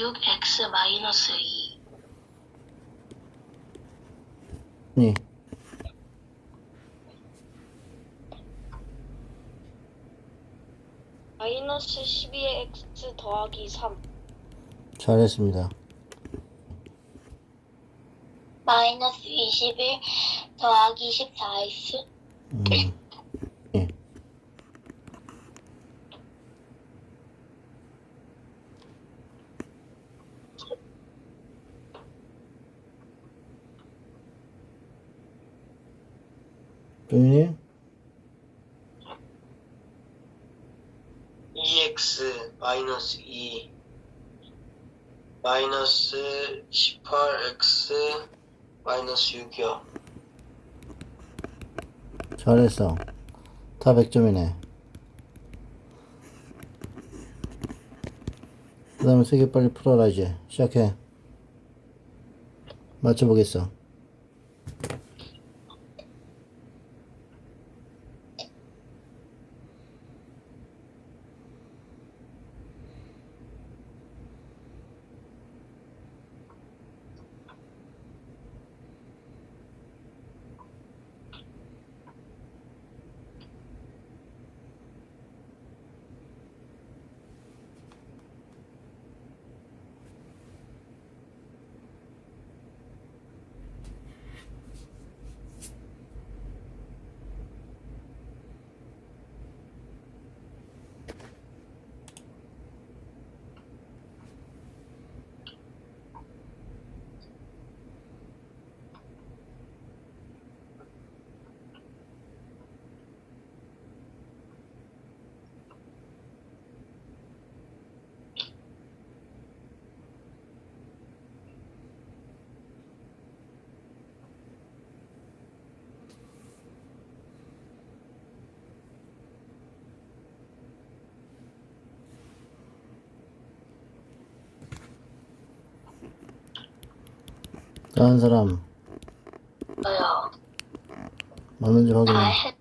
6x 마이너스 2 네. 마이너스 12의 x 더하기 3 잘했습니다. 마이너스 21 더하기 14x 음. 조윤이 2x 마이너스 2 마이너스 18x 마이너스 6이요. 잘했어. 다 100점이네. 그 다음에 세 개 빨리 풀어라, 이제. 시작해. 맞춰보겠어. 다른 사람, 저요 맞는지 확인해. 다 했,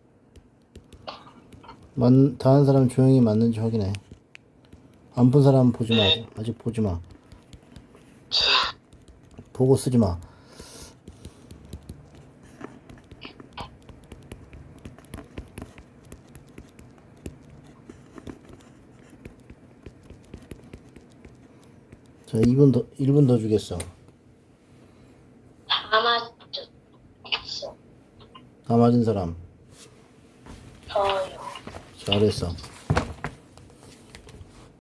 맞, 다른 사람 조용히 맞는지 확인해. 안푼 사람 보지 마. 네. 아직 보지 마. 보고 쓰지 마. 자, 2분 더, 1분 더 주겠어. 다 맞췄어 다 맞은 사람. 저요 잘했어.